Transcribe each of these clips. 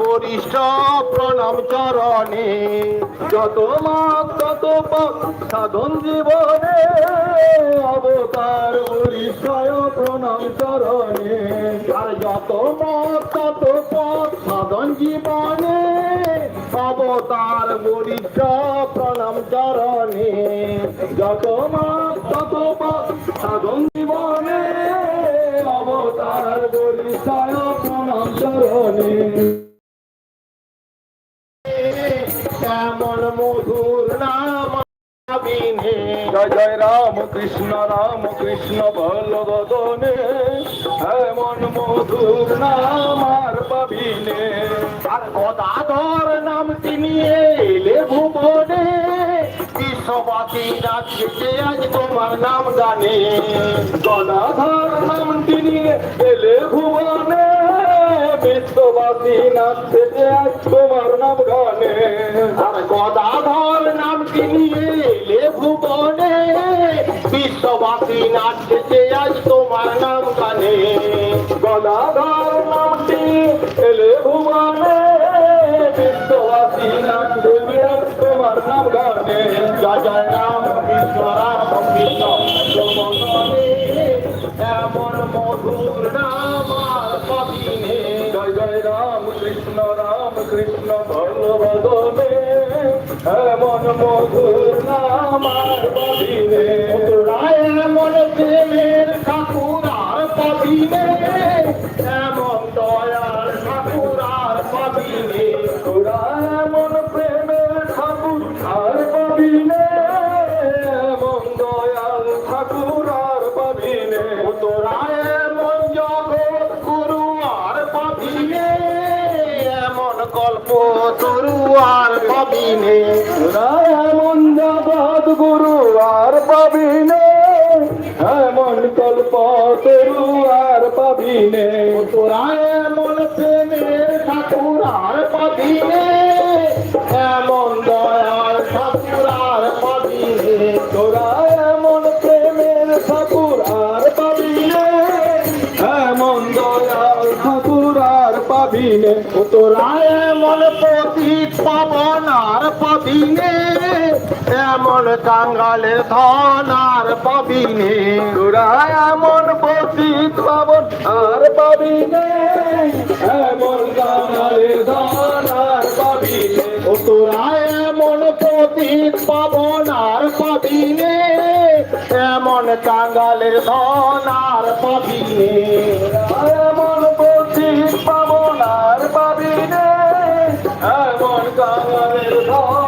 বরিষ্ঠ প্রণাম চরণে, যত মাপ তত পাপ সাধন জীবনে, অবতার বরিষ্ঠ প্রণাম চরণে, আর যত মাপ তত পাপ সাধন জীবনে, অবতার বরিষ্ঠ প্রণাম চরণে, যত মাপ তত পাপ সাধন জীবনে, অবতার বরিষ্ঠ প্রণাম চরণে। কেমন মধুর নাম জয় জয় রাম কৃষ্ণ রাম কৃষ্ণ বলবদনে এমন মধুর নাম আর পাবিনে। আর গদাধর নামটি নিয়ে এলে ভুবনে। বিশ্ববাসী রাজ্যে আজ তোমার নাম জানে। গদাধর এলে ভুবনে বিশ্ববাসী নাচছে যে আজ তোমার নাম গানে। আর গদাধর নামটি নিয়ে এলে ভুবনে বিশ্ববাসী নাচছে যে আজ তোমার নাম গানে। গদাধর নামটি ভুবনে বিশ্ববাসী নাম গানে। জয় জয় রাম এমন মধুর নাম পাবিনে কৃষ্ণ ভগবদনে এমন মধুর নামার পাবিনে। রায় এমন প্রেমের ঠাকুর আর পাবিনে। তরু আর পাবিনে। এমন জগৎ গুরু আর পাবিনে। এমন কল্প এমন কাঙ্গালের ধন আর পাবিনে। তোরা এমন পতিত পাবন আর পাবিনে। এমন কাঙ্গালের ধন আর পাবিনে। ও তোরা এমন পতিত পাবন আর পাবিনে। এমন কাঙ্গালের ধন আর পাবিনে এমন পতিত পাবন আর পাবিনে। এমন কাঙ্গালের ধন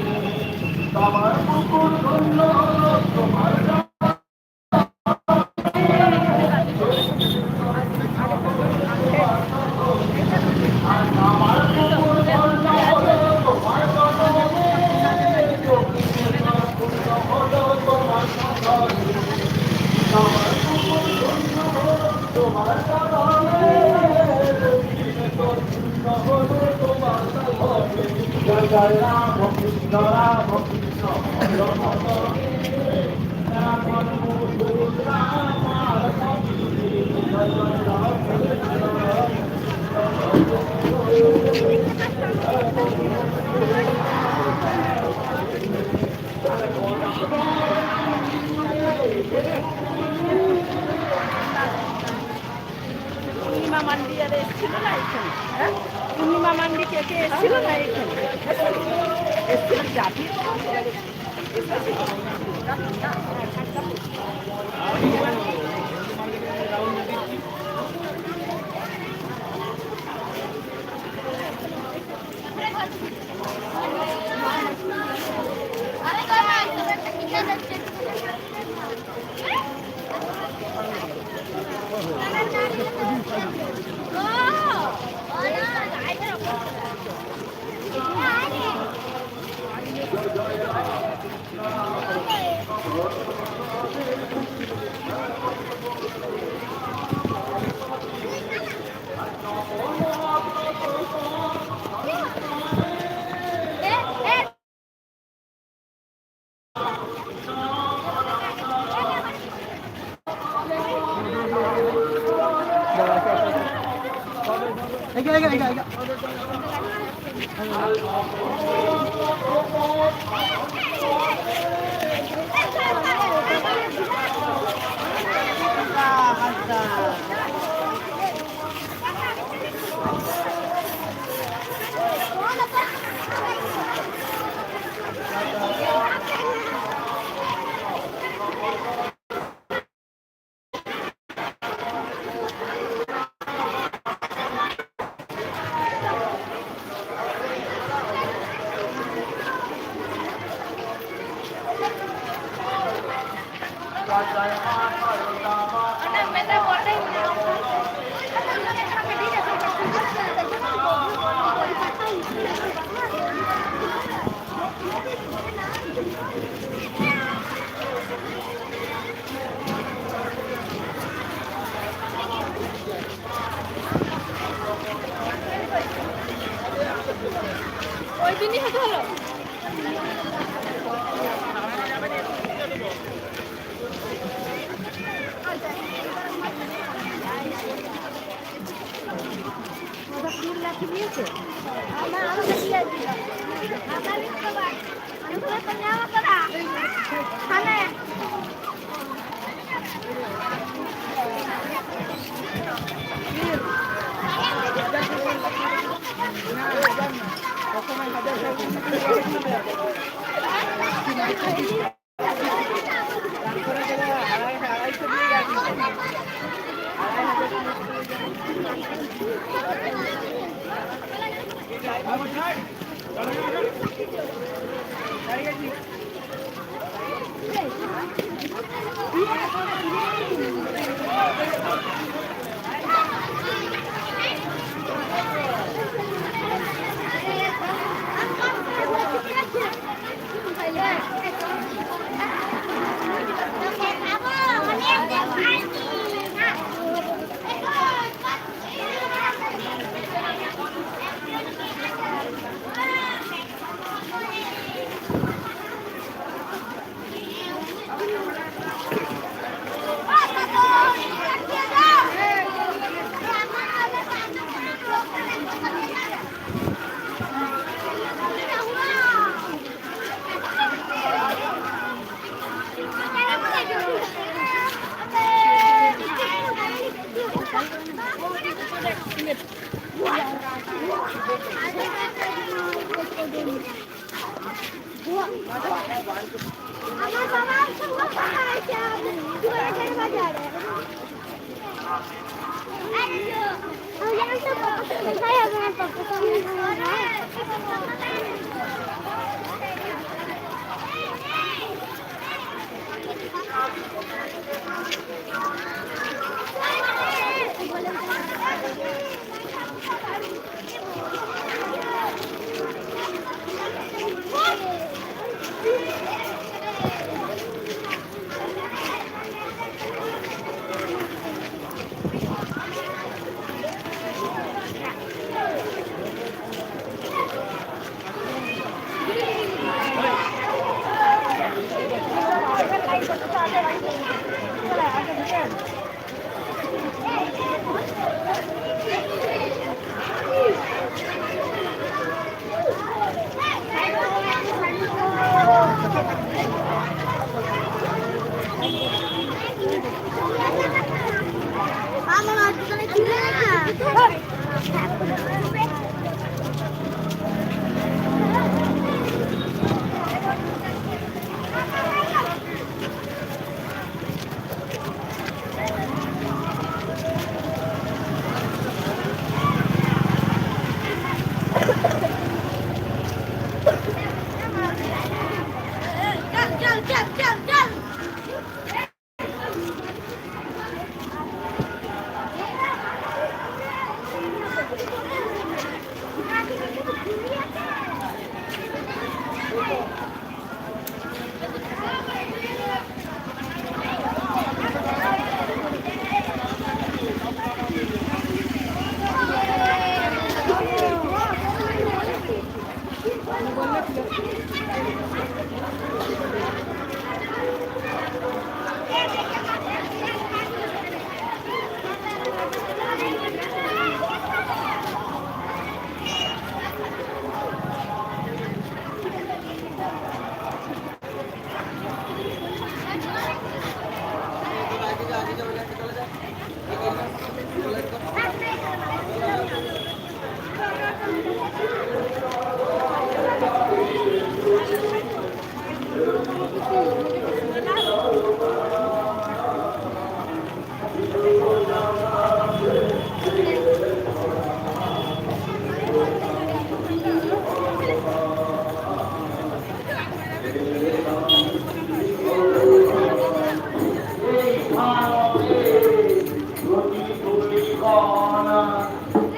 আমার পুকুর পূর্ণ হলো তোমার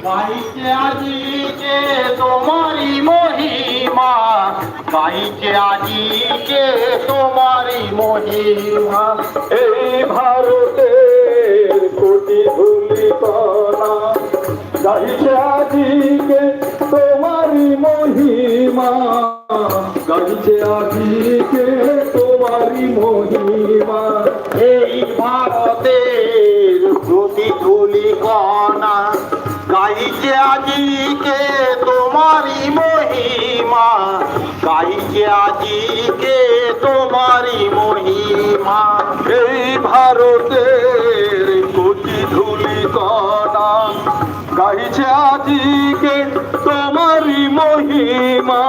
বাইকে আজিকে তোমারি মহিমা বাইকে আজিকে তোমারি মহিমা। এই ভারতের কোটি ধুলিপনা গাইছে আজিকে তোমারি মহিমা গাইছে আজিকে তোমারি মহিমা। এই ভারতের প্রতি ধুলিপনা গাইছে আজিকে তোমারই মহিমা। গাইছে আজিকে তোমারি মহিমা। এই ভারতের কোটি ধুলি কণা। গাইছে আজিকে তোমারই মহিমা।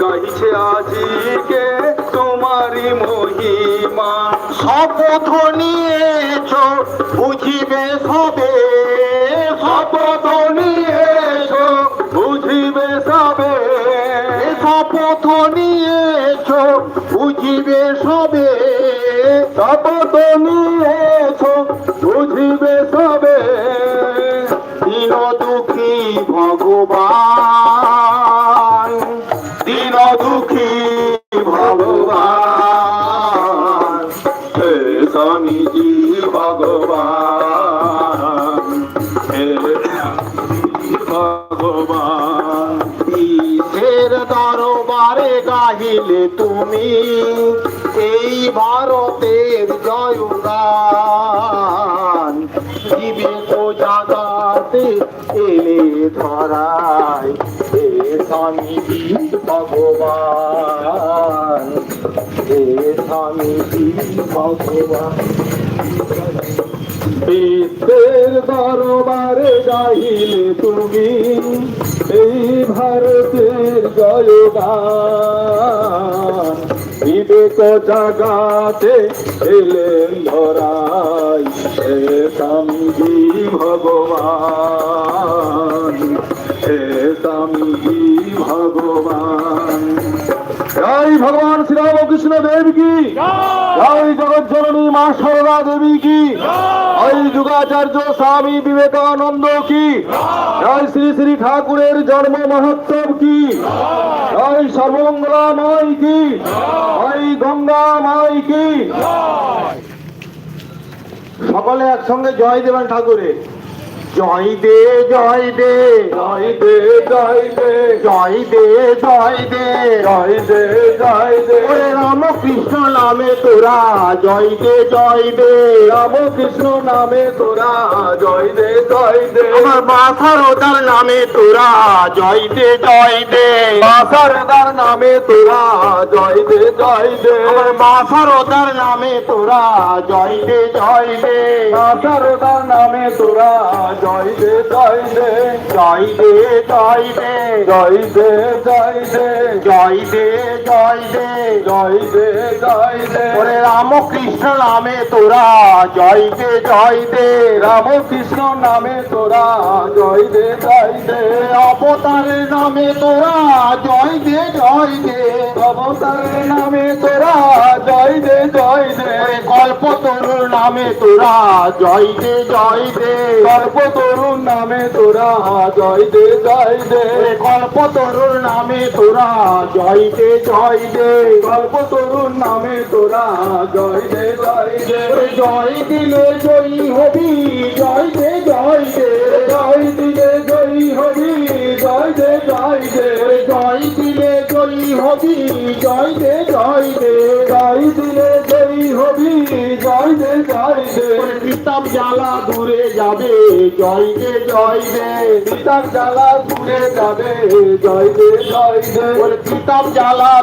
গাইছে আজিকে তোমারি মহিমা। শপথ নিয়েছ, বুঝিবে সবে শপথ নিয়ে এসো বুঝিবে সবে। শপথ নিয়ে এসো বুঝিবে সবে। শপথ তুমি এই ভারতের জয়গান তো জাগাতে এলে ধরায় হে স্বামী ভগবান। হে বিশ্বের দরবারে গাইলে তুমি, এই ভারতের জয়গান। বিবেক জাগাতে এলেন ধরাই হে স্বামীজি ভগবান হে স্বামীজি ভগবান। জয় ভগবান শ্রীরামকৃষ্ণ দেব কি জয়। জগৎ জননী মা সারদা দেবী কি জয় যুগাচার্য স্বামী বিবেকানন্দ কি? জয়। শ্রী শ্রী ঠাকুরের জন্ম মহোৎসব কি? জয়। সর্বমঙ্গলা মাই কি? জয়। গঙ্গা মাই কি? সকলে একসঙ্গে জয় দেবেন ঠাকুরের জয় দে জয় দে জয় দে জয় দে জয় দে জয় দে জয় দে জয় দে ওরে রামকৃষ্ণ নামে তোরা জয় দে জয় দে রামকৃষ্ণ নামে তোরা জয় দে জয় দে আমার বাসারদার নামে তোরা জয় দে জয় দে বাসারদার নামে তোরা জয় দে জয় দে আমার বাসারদার নামে তোরা জয় দে জয় দে বাসারদার নামে তোরা জয় দে জয় দে জয় দে জয় দে জয় দে ওরে রামকৃষ্ণ নামে তোরা জয় দে রামকৃষ্ণ নামে তোরা জয় দে দে অবতারের নামে তোরা জয় দে জয় দে অবতারের নামে তোরা জয় দে জয় নামে তোরা জয় দে জয় দে কল্পতরুণ নামে তোরা জয় দে জয় দে ওরে কল্পতরুর নামে তোরা জয় দে জয় দে কল্পতরুণ নামে তোরা জয় দে জয় দে জয় দিলে জয়ী হবি জয় দে জয় দে জয় দিলে জয়ী হবি জয় দে জয় দে জয় দিলে জয়ী হবি জয় দে জয় দে জয় দিলে জয়ী হবি জয় দে জয় দে কিতাব জ্বালা দূরে যাবে জয় দে জয় দে পিতার জ্বালা দূরে যাবে, জয় দে জয় দে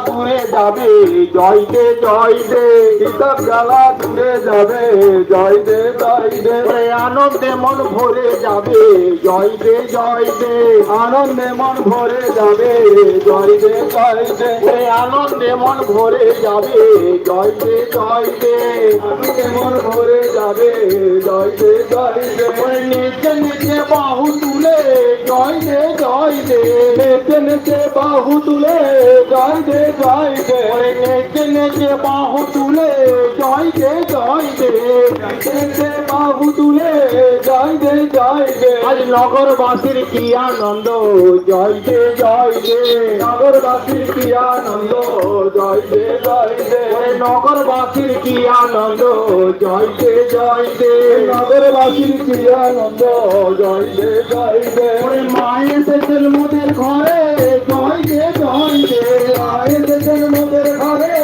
দূরে যাবে, জয় দে জয় দে পিতার জ্বালা দূরে যাবে, জয় দে জয় দে আনন্দে মন ভরে যাবে, জয় দে জয় দে আনন্দে মন ভরে যাবে, জয় দে জয় দে আনন্দে মন ভরে যাবে, জয় দে জয় দে আনন্দে মন ভরে যাবে, জয় দে জয় দে নেচে নেচে বাহু তুলে জয় দে জয় দে। নেচে নেচে বাহু তুলে জয় দে জয় দে। নেচে নেচে বাহু তুলে জয় দে জয় দে। নেচে নেচে বাহু তুলে জয় দে জয় দে। আজ নগরবাসীর কি আনন্দ? জয় দে জয় দে। নগরবাসীর কি আনন্দ? জয় দে জয় দে। নগরবাসীর কি আনন্দ? জয় দে জয় দে। নগরবাসীর কি আনন্দ? জয় দে জয় দে মায়ে এসেছেন মোদের ঘরে জয় দে জয় দে মায়ে এসেছেন মোদের ঘরে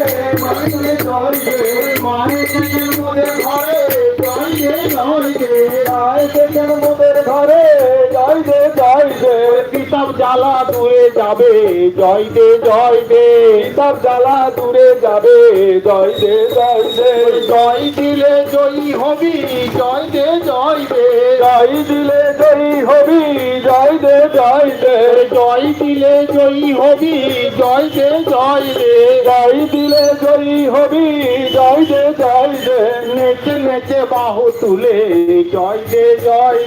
মায়ে এসেছেন মোদের ঘরে জয় জ্বালা দূরে যাবে জয় দে জয় দে কিতাব জ্বালা দূরে যাবে জয় দে জয় দে জয় দিলে জয়ী হবি জয় দে জয় দে জয় দিলে জয়ী হবি জয় দে জয় দে জয় দিলে জয়ী হবি জয় দে জয় দে জয় দিলে জয়ী হবি জয় দে জয় দে নেচে নেচে বাহু তুলে জয় দে জয়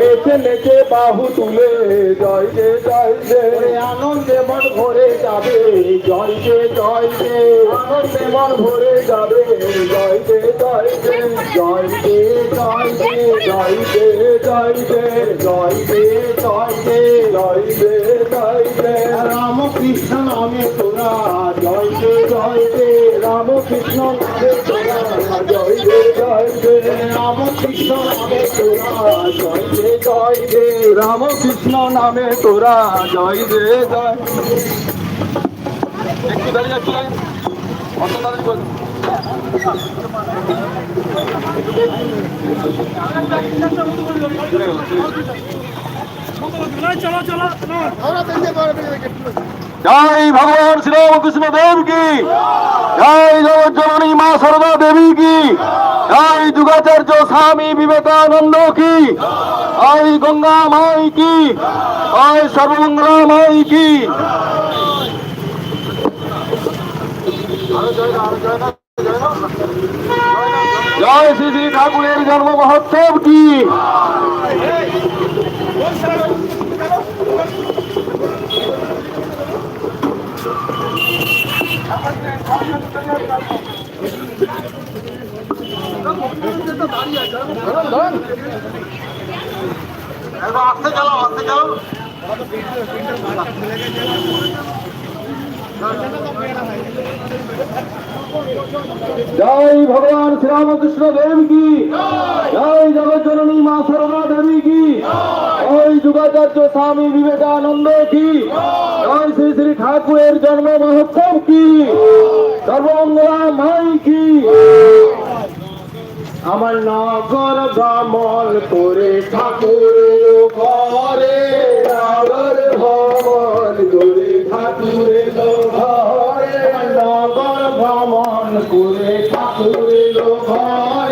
নেচে নেচে বাহু তুলে জয় দে জয় দে আনন্দে মন ভরে যাবে জয় দে জয় দে আনন্দে মন ভরে যাবে জয় দে জয় দে জয় দে জয় দে জয় দে জয় দে জয় দে জয় দে জয় দে জয় দে রামকৃষ্ণ নামে তোরা জয় দে জয় দে রামকৃষ্ণ নামে তোরা জয় দে জয় দে রামকৃষ্ণ নামে তোরা জয় রে জয় দে রামকৃষ্ণ নামে তোরা জয় রে জয়। একটু দাঁড়িয়ে একটু দাঁড়িয়ে। অত তাড়াতাড়ি বল। জয় ভগবান শ্রীরামকৃষ্ণ দেব কি জয় জগজ্জননী মা সরদা দেবী কি জয় যুগাচার্য স্বামী বিবেকানন্দ কি জয় গঙ্গা মাই কি জয় সর্বমঙ্গলা মাই কি জয় শ্রী শ্রী ঠাকুরের জন্ম মহোৎসব কি আস্তে চালাও আস্তে চালাও জয় ভগবান শ্রীরামকৃষ্ণ দেব কি জয় জগজ্জননী মা সরদা দেবী কি জয় যুগাচার্য স্বামী বিবেকানন্দ কি। জয় শ্রী শ্রী ঠাকুরের জন্ম মহোৎসব কি। সর্বমঙ্গলা মাই কি। আমার নগর ভ্রমণ করে ঠাকুরের ঘরে, নগর করে ঠাকুরের ভ্রমণ করে ঠাকুরের ঘরে।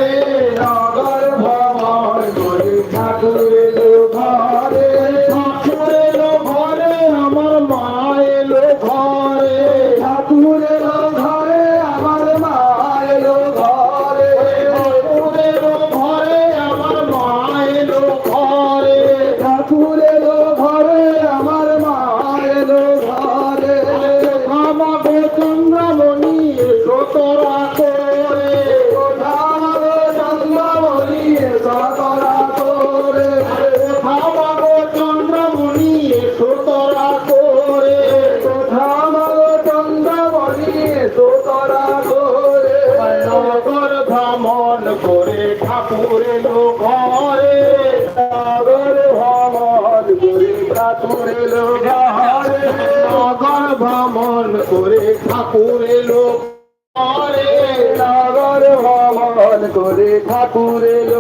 ঠাকুরের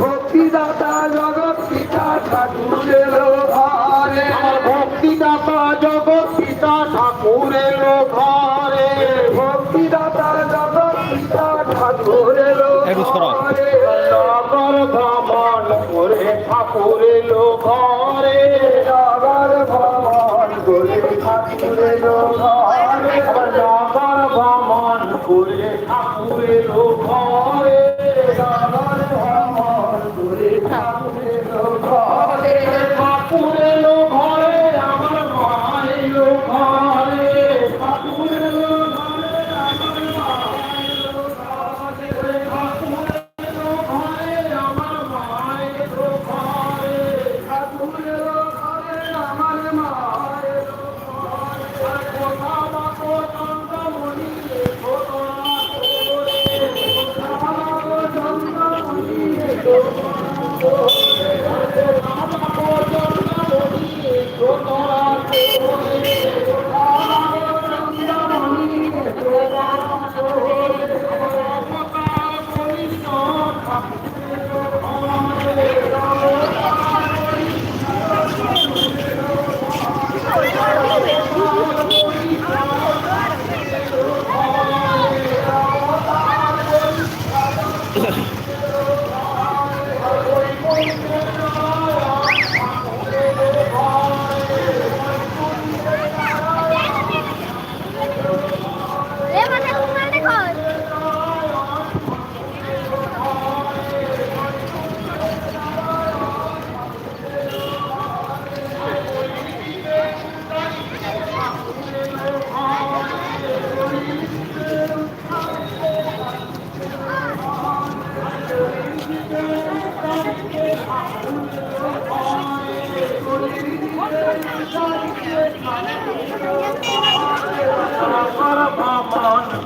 ভক্তিদাতা জগৎ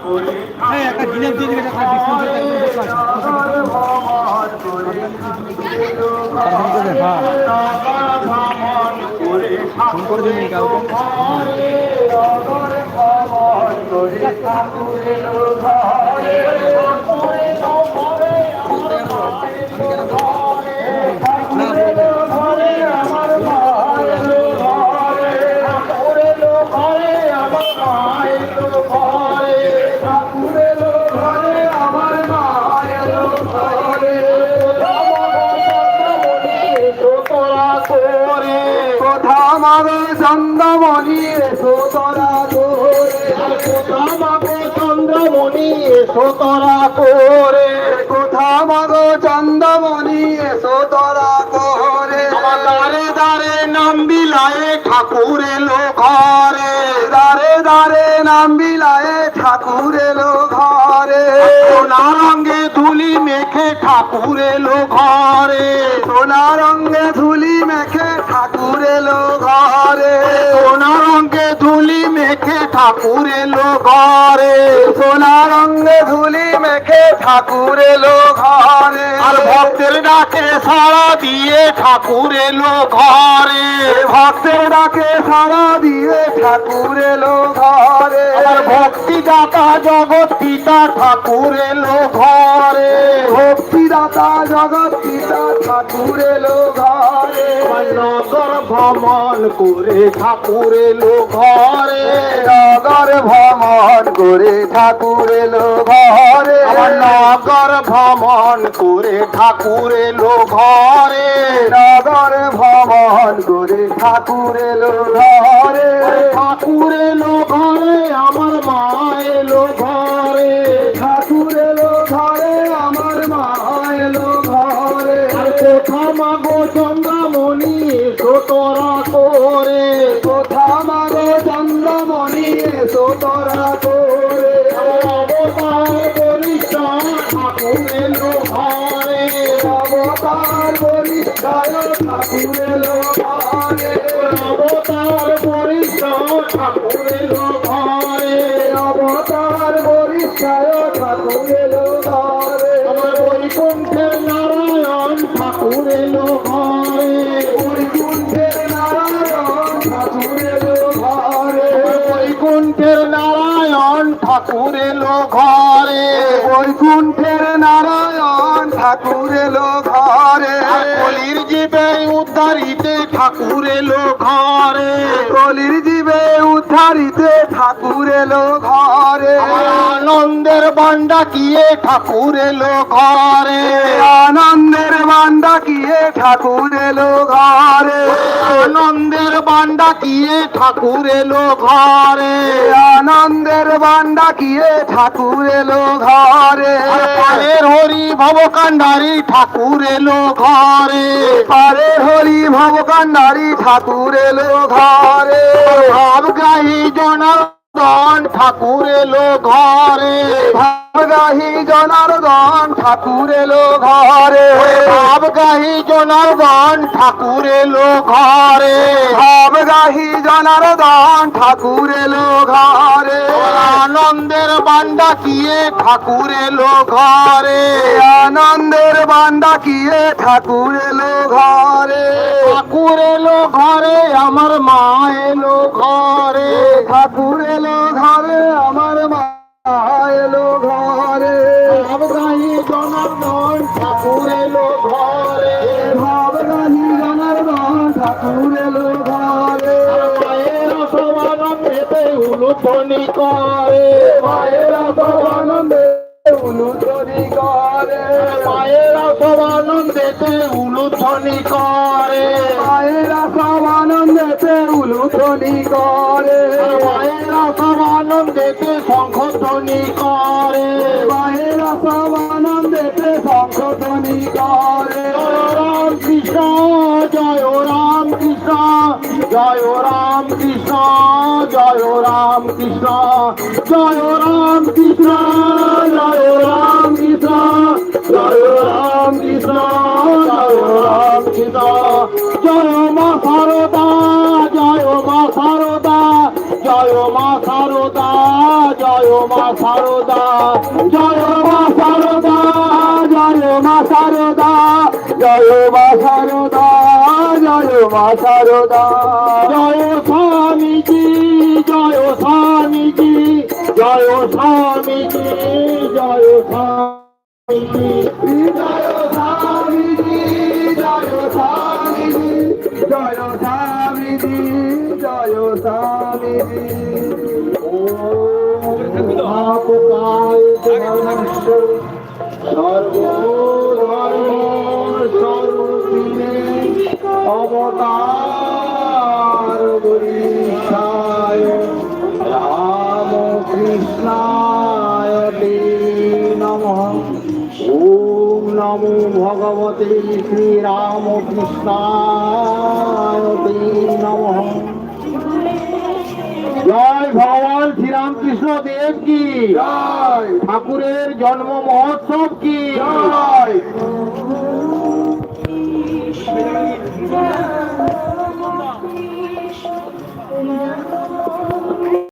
ঠাকুর এলো ঘরে নগর ভ্রমণ করে ফোন করে দিন কাউকে তোরা করে। কোথা মারে চন্দ্রমণি? এসো তোরা করে। কোথা মাগো চন্দ্রমণি? এসো তোরা করে। কোথা মাগো চন্দ্রমণি? এসো তোরা করে। দারে দারে নাম বিলায়ে ঠাকুর এলো ঘরে। দারে দারে নাম বিলায়ে ঠাকুর এলো সোনা রঙে ধুলি মেখে ঠাকুর এলো ঘরে। সোনা রঙে ধুলি মেখে ঠাকুর এলো ঘরে। সোনা ধুলি মেখে ঠাকুর এলো ঘরে। সোনা রঙে ধুলি মেখে ঠাকুর এলো ঘরে। আর ভক্তের ডাকে সাড়া দিয়ে ঠাকুর এলো ঘরে। ভক্তের ডাকে সারা দিয়ে ঠাকুর এলো ঘরে। আর ভক্তি দাতা জগৎ পিতা ঠাকুর এলো ঘরে। ভক্তিদাতা জগৎ পিতা ঠাকুর এলো ঘরে। নগর ভ্রমণ করে ঠাকুর এলো ঘরে। নগর ভ্রমণ করে ঠাকুর এলো ঘরে। নগর ভ্রমণ করে ঠাকুর এলো ঘরে। নগর ভ্রমণ করে ঠাকুর এলো ঘরে। ঠাকুর এলো ঘরে আমার মা এলো ঘরে। ঠাকুর এলো ঘরে আমার মা এলো ঘরে। কোথা মাগো চন্দ্রমণি? এসো তোরা করে। কোথা মাগো চন্দ্রমণি? এসো তোরা করে। অবতার পরিচয় ঠাকুর এলো ঘরে। অবতার পরিষ্কার ঠাকুর এলো ঘরে। অবতার পরিচয় ঠাকুর এলো ঘরে। অবতার জয় ঠাকুর এলো ঘরে। আমার বৈকুণ্ঠের নারায়ণ ঠাকুর এলো ঘরে। বৈকুণ্ঠের নারায়ণ ঠাকুর এলো ঘরে বৈকুণ্ঠের নারায়ণ ঠাকুর এলো ঘরে। বৈকুণ্ঠের নারায়ণ ঠাকুর এলো ঘরে কলির জীবে উদ্ধারিতে ঠাকুর এলো ঘরে কলির জীবে উদ্ধারিতে ঠাকুর এলো ঘরে আনন্দের বান্ডা কিয়ে ঠাকুর এলো ঘরে আনন্দের বান্ডা কিয়ে ঠাকুর এলো ঘরে আনন্দের বান্ডা কিয়ে ঠাকুর এলো ঘরে আনন্দের বান্ডা কিয়ে ঠাকুর এলো ঘরে হরি ভবকান্ডারি ঠাকুর এলো ঘরে পারের হরি ভবকান্ডারি ঠাকুর এলো ঘরে। ভাবগ্রাহী জনার্দন ঠাকুর এলো ঘরে। ভাবগাহী জনার্দন ঠাকুর এলো ঘরে। ভাবগাহী জনার্দন ঠাকুর এলো ঘরে। ভাবগাহী জনার্দন ঠাকুর এলো ঘরে। আনন্দের বান্দা কিয়ে ঠাকুর এলো ঘরে? আনন্দের বান্দা কিয়ে ঠাকুর এলো ঘরে? ঠাকুর এলো ঘরে আমার মা এলো ঘরে। ঠাকুর এলো ঘরে আমার মা এলো ঘরে। ভাবগাহী জনার্দন ঠাকুর এলো ঘরে। ভাবগাহী জনার্দন ঠাকুর এলো ঘরে। মায়ের সবানন্দেতে উলুধ্বনি করে। মায়ের সবানন্দে উলুধ্বনি করে। মায়ের সবানন্দেতে উলুধ্বনি করে। মায়ের উলুধ্বনি করে। মায়ের সবানন্দেতে শঙ্খধ্বনি করে। মায়ের সবানন্দেতে শঙ্খধ্বনি করে। জয় রাম কৃষ্ণ জয় রাম কৃষ্ণ জয় রাম কৃষ্ণ জয় রাম কৃষ্ণ জয় রাম কৃষ্ণ জয় রাম কৃষ্ণ জয় রাম কৃষ্ণ জয় মা সারদা জয় মা সারদা। মা সারদা, জয় মা সারদা, জয় মা সারদা, জয় মা সারদা, জয় মা সারদা, জয় মা সারদা। জয় স্বামীজি জয় স্বামীজি জয় স্বামীজি জয় স্বামীজি। অবতার বরিষ্ঠায় রাম কৃষ্ণায় নমঃ ওম নমো ভগবতে শ্রীরাম কৃষ্ণায় তে নমঃ জয় ভগবান শ্রীরামকৃষ্ণ দেব কি? জয়। ঠাকুরের জন্ম মহোৎসব কি? জয়।